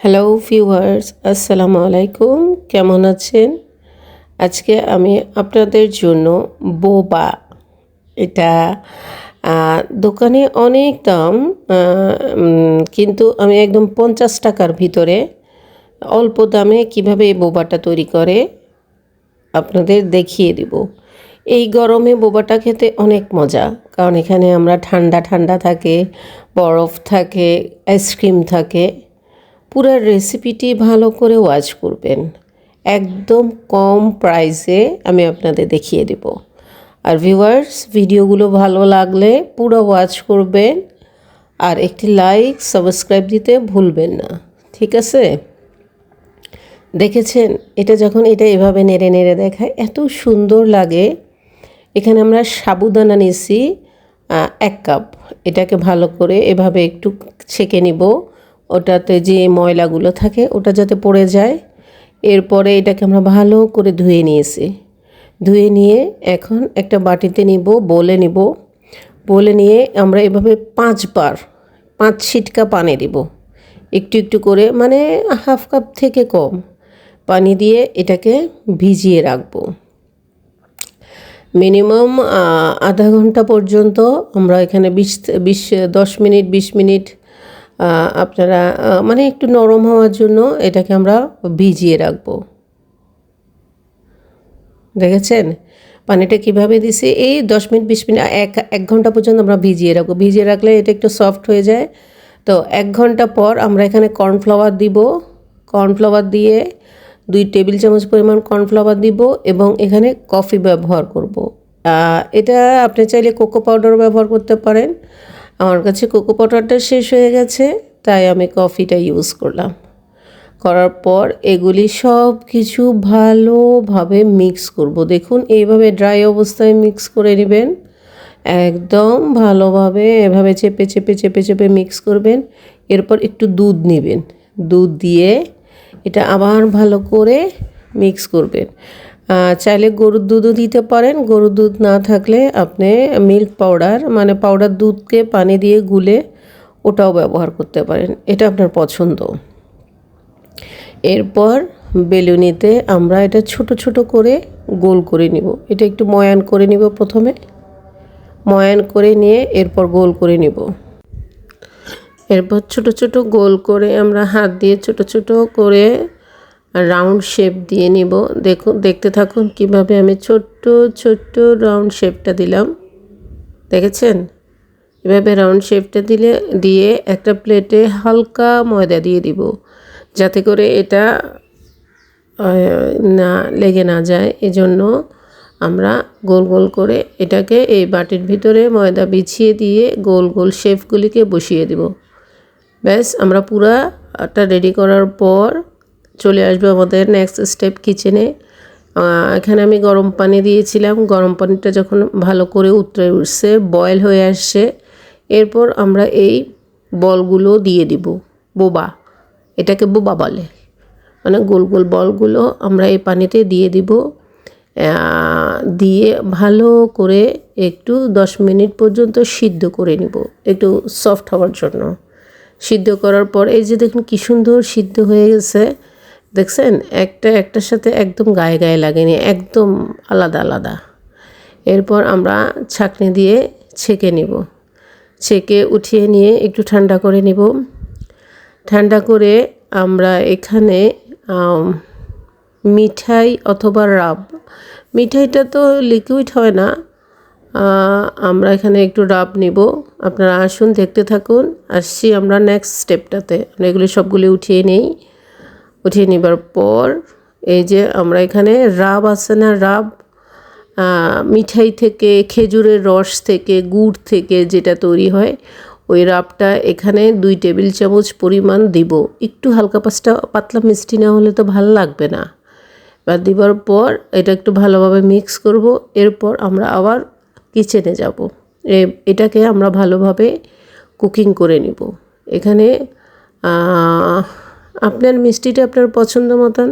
Hello viewers আসসালামু আলাইকুম কেমন আছেন? আজকে আমি আপনাদের জন্য বোবা। এটা দোকানে অনেক দাম কিন্তু আমি একদম পঞ্চাশ টাকার ভিতরে অল্প দামে কীভাবে এই বোবাটা তৈরি করে আপনাদের দেখিয়ে দিব। এই গরমে বোবাটা খেতে অনেক মজা, কারণ এখানে আমরা ঠান্ডা ঠান্ডা থাকে, বরফ থাকে আইসক্রিম থাকে। পুরো রেসিপিটি ভালো করে ওয়াচ করবেন। একদম কম প্রাইসে আমি আপনাদের দেখিয়ে দেব। আর ভিউয়ার্স ভিডিওগুলো ভালো লাগলে পুরো ওয়াচ করবেন। আর একটি লাইক সাবস্ক্রাইব দিতে ভুলবেন না। ঠিক আছে? দেখেছেন? এটা যখন এটা এভাবে নেড়ে নেড়ে দেখায়, এত সুন্দর লাগে। এখানে আমরা সাবুদানা নিছি এক কাপ এটাকে ভালো করে এভাবে একটু ছেঁকে নিব। ওটাতে যে ময়লাগুলো থাকে, ওটা যাতে পড়ে যায়। এরপরে এটাকে আমরা ভালো করে ধুয়ে নিয়েছি। ধুয়ে নিয়ে এখন একটা বাটিতে নিব, বলে নিব। বলে নিয়ে আমরা এভাবে পাঁচবার, পাঁচ ছিটকা পানি দিব। একটু একটু করে মানে হাফ কাপ থেকে কম পানি দিয়ে এটাকে ভিজিয়ে রাখব। মিনিমাম আধা ঘণ্টা পর্যন্ত আমরা এখানে বিশ বিশ, দশ মিনিট, বিশ মিনিট আপনারা মানে একটু নরম হওয়ার জন্য এটাকে আমরা ভিজিয়ে রাখব। দেখেছেন? পানিটা কীভাবে দিছি? এই দশ মিনিট, বিশ মিনিট, এক এক ঘণ্টা পর্যন্ত আমরা ভিজিয়ে রাখব। ভিজিয়ে রাখলে এটা একটু সফট হয়ে যায়। তো এক ঘণ্টা পর আমরা এখানে কর্নফ্লাওয়ার দিব। কর্নফ্লাওয়ার দিয়ে দুই টেবিল চামচ পরিমাণ কর্নফ্লাওয়ার দিব এবং এখানে কফি ব্যবহার করব। এটা আপনি চাইলে কোকো পাউডার ব্যবহার করতে পারেন। আমার কাছে কোকো পাউডারটা শেষ হয়ে গেছে, তাই আমি কফিটা ইউজ করলাম। করার পর এগুলি সব কিছু ভালোভাবে মিক্স করব। দেখুন, এইভাবে ড্রাই অবস্থায় মিক্স করে নেবেন। একদম ভালোভাবে এভাবে চেপে চেপে চেপে চেপে মিক্স করবেন। এরপর একটু দুধ নেবেন। দুধ দিয়ে এটা আবার ভালো করে মিক্স করবেন। চাইলে গরুর দুধও দিতে পারেন। গরুর দুধ না থাকলে আপনি মিল্ক পাউডার মানে পাউডার দুধকে পানি দিয়ে গুলে ওটাও ব্যবহার করতে পারেন। এটা আপনার পছন্দ। এরপর বেলুনিতে আমরা এটা ছোট ছোট করে গোল করে নিব। এটা একটু ময়ান করে নিব প্রথমে। ময়ান করে নিয়ে এরপর গোল করে নিব। এরপর ছোট ছোট গোল করে আমরা হাত দিয়ে ছোট ছোট করে রাউন্ড শেপ দিয়ে নিব। দেখুন, দেখতে থাকুন কীভাবে আমি ছোট্ট ছোট্ট রাউন্ড শেপটা দিলাম। দেখেছেন? এভাবে রাউন্ড শেপটা দিলে, দিয়ে একটা প্লেটে হালকা ময়দা দিয়ে দিব, যাতে করে এটা না লেগে না যায়। এজন্য আমরা গোল গোল করে এটাকে এই বাটির ভিতরে ময়দা বিছিয়ে দিয়ে গোল গোল শেপগুলিকে বসিয়ে দিব। ব্যাস, আমরা পুরাটা রেডি করার পর চলে আসব আমাদের নেক্সট স্টেপ কিচেনে এখানে আমি গরম পানি দিয়েছিলাম। গরম পানিটা যখন ভালো করে উতরে উঠছে বয়েল হয়ে আসছে, এরপর আমরা এই বলগুলো দিয়ে দিব। বোবা, এটাকে বোবা বলে। মানে গোল গোল বলগুলো আমরা এই পানিতে দিয়ে দিব। দিয়ে ভালো করে একটু দশ মিনিট পর্যন্ত সিদ্ধ করে নিব। একটু সফট হওয়ার জন্য। সিদ্ধ করার পর এই যে দেখুন কী সুন্দর সিদ্ধ হয়ে গেছে। দেখছেন? একটা একটার সাথে একদম গায়ে গায়ে লাগেনি, একদম আলাদা আলাদা। এরপর আমরা ছাঁকনি দিয়ে ছেঁকে নিব। ছেঁকে উঠিয়ে নিয়ে একটু ঠান্ডা করে নিব। ঠান্ডা করে আমরা এখানে মিঠাই অথবা রাব। মিঠাইটা তো লিকুইড হয় না। আমরা এখানে একটু রাব নিব। আপনারা আসুন, দেখতে থাকুন। আসছি আমরা নেক্সট স্টেপটাতে আমরা এগুলি সবগুলি উঠিয়ে নেই। উঠিয়ে নেবার পর এই যে আমরা এখানে রাব আছে না, রাব মিঠাই থেকে, খেজুরের রস থেকে, গুড় থেকে যেটা তৈরি হয়, ওই রাবটা এখানে দুই টেবিল চামচ পরিমাণ দিব। একটু হালকা পাঁচটা পাতলা মিষ্টি না হলে তো ভালো লাগবে না। এবার দেওয়ার পর এটা একটু ভালোভাবে মিক্স করব, এরপর আমরা আবার কিচেনে যাব। এটাকে আমরা ভালোভাবে কুকিং করে নিব। এখানে আপনার মিষ্টিটা আপনার পছন্দ মতন,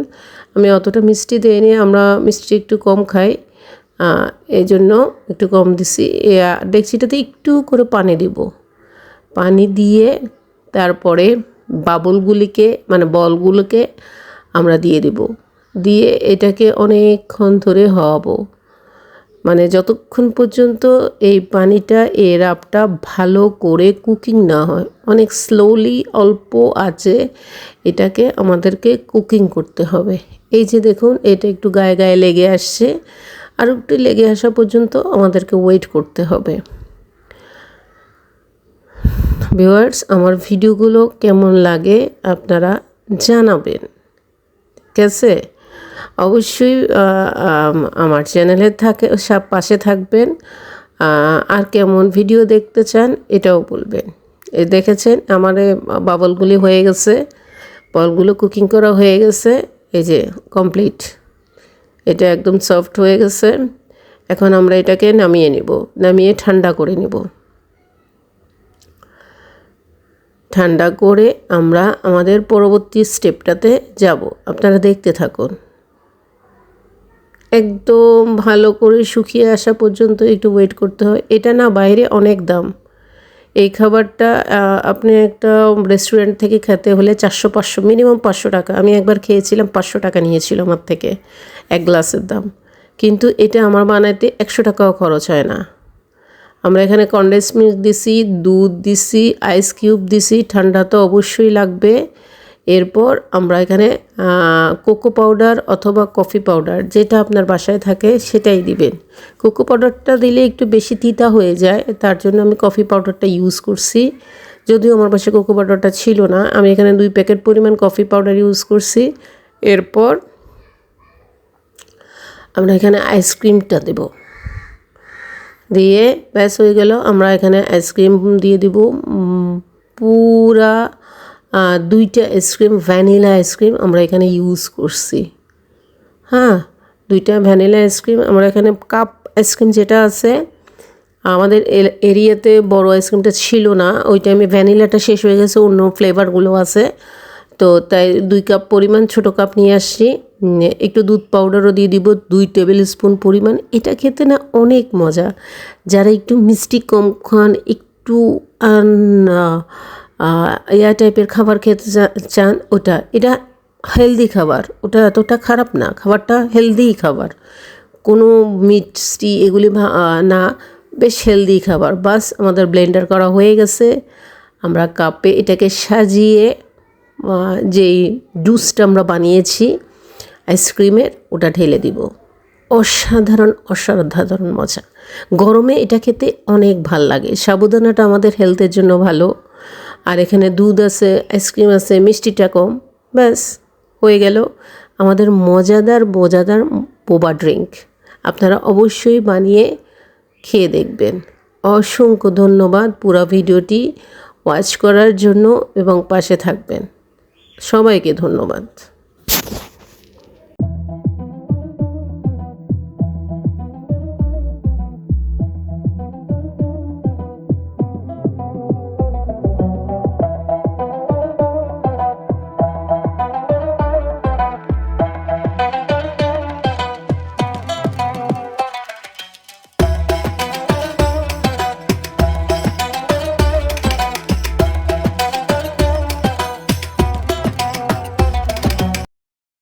আমি অতটা মিষ্টি দিইনি, আমরা মিষ্টি একটু কম খাই। এই জন্য একটু কম দিছি। ডেকচিটাতে একটু করে পানি দিব। পানি দিয়ে তারপরে বাবলগুলিকে মানে বলগুলোকে আমরা দিয়ে দিব। দিয়ে এটাকে অনেকক্ষণ ধরে হওয়াবো। মানে যতক্ষণ পর্যন্ত এই পানিটা, এই রাবটা ভালো করে কুকিং না হয়, অনেক স্লোলি অল্প আছে, এটাকে আমাদেরকে কুকিং করতে হবে। এই যে দেখুন, এটা একটু গায়ে গায়ে লেগে আসছে, আর একটু লেগে আসা পর্যন্ত আমাদেরকে ওয়েট করতে হবে। ভিউয়ার্স, আমার ভিডিওগুলো কেমন লাগে আপনারা জানাবেন। ঠিক আছে? অবশ্যই আমার চ্যানেলের থাকে সব পাশে থাকবেন। আর কেমন ভিডিও দেখতে চান এটাও বলবেন। এ, দেখেছেন আমার বাবলগুলি হয়ে গেছে, বলগুলো কুকিং করা হয়ে গেছে, এই যে কমপ্লিট। এটা একদম সফট হয়ে গেছে। এখন আমরা এটাকে নামিয়ে নিব, নামিয়ে ঠান্ডা করে নিব। ঠান্ডা করে আমরা আমাদের পরবর্তী স্টেপটাতে যাব। আপনারা দেখতে থাকুন। একদম ভালো করে শুকিয়ে আসা পর্যন্ত একটু ওয়েট করতে হয়। এটা না বাইরে অনেক দাম। এই খাবারটা আপনি একটা রেস্টুরেন্ট থেকে খেতে হলে চারশো, পাঁচশো মিনিমাম পাঁচশো টাকা। আমি একবার খেয়েছিলাম, পাঁচশো টাকা নিয়েছিল আমার থেকে, এক গ্লাসের দাম। কিন্তু এটা আমার বানাইতে একশো টাকাও খরচ হয় না। আমরা এখানে কন্ডেন্স মিল্ক দিছি, দুধ দিছি আইস কিউব দিছি, ঠান্ডা তো অবশ্যই লাগবে। এরপর আমরা এখানে কোকো পাউডার অথবা কফি পাউডার যেটা আপনার বাসায় থাকে সেটাই দিবেন। কোকো পাউডারটা দিলে একটু বেশি তিতা হয়ে যায়, তার জন্য আমি কফি পাউডারটা ইউজ করছি। যদিও আমার বাসায় কোকো পাউডারটা ছিল না, আমি এখানে দুই প্যাকেট পরিমাণ কফি পাউডার ইউজ করছি। এরপর আমরা এখানে আইসক্রিমটা দেব। দিয়ে ব্যাস হয়ে গেল, আমরা এখানে আইসক্রিম দিয়ে দিব। পুরা দুইটা আইসক্রিম ভ্যানিলা আইসক্রিম আমরা এখানে ইউজ করছি। হ্যাঁ দুইটা ভ্যানিলা আইসক্রিম আমরা এখানে কাপ আইসক্রিম যেটা আছে, আমাদের এরিয়াতে বড় আইসক্রিমটা ছিল না। ওই টাইমে ভ্যানিলাটা শেষ হয়ে গেছে, অন্য ফ্লেভারগুলো আছে। তো তাই দুই কাপ পরিমাণ ছোটো কাপ নিয়ে আসছি। একটু দুধ পাউডারও দিয়ে দিব, দুই টেবিল স্পুন পরিমাণ। এটা খেতে না অনেক মজা। যারা একটু মিষ্টি কম খান, একটু ইয়া টাইপের খাবার খেতে চান, ওটা, এটা হেলদি খাবার, ওটা এতটা খারাপ না, খাবারটা হেলদি খাবার। কোনো মিষ্টি এগুলি না, বেশ হেলদি খাবার। বাস, আমাদের ব্লেন্ডার করা হয়ে গেছে। আমরা কাপে এটাকে সাজিয়ে যেই জুসটা আমরা বানিয়েছি আইসক্রিমের ওটা ঢেলে দিব। অসাধারণ অসাধারণ মজা। গরমে এটা খেতে অনেক ভালো লাগে। সাবুদানাটা আমাদের হেলথের জন্য ভালো। আর এখানে দুধ আছে, আইসক্রিম আছে, মিষ্টিটা কম। ব্যাস, হয়ে গেল আমাদের মজাদার মজাদার বোবা ড্রিঙ্ক। আপনারা অবশ্যই বানিয়ে খেয়ে দেখবেন। অসংখ্য ধন্যবাদ পুরো ভিডিওটি ওয়াচ করার জন্য এবং পাশে থাকবেন। সবাইকে ধন্যবাদ।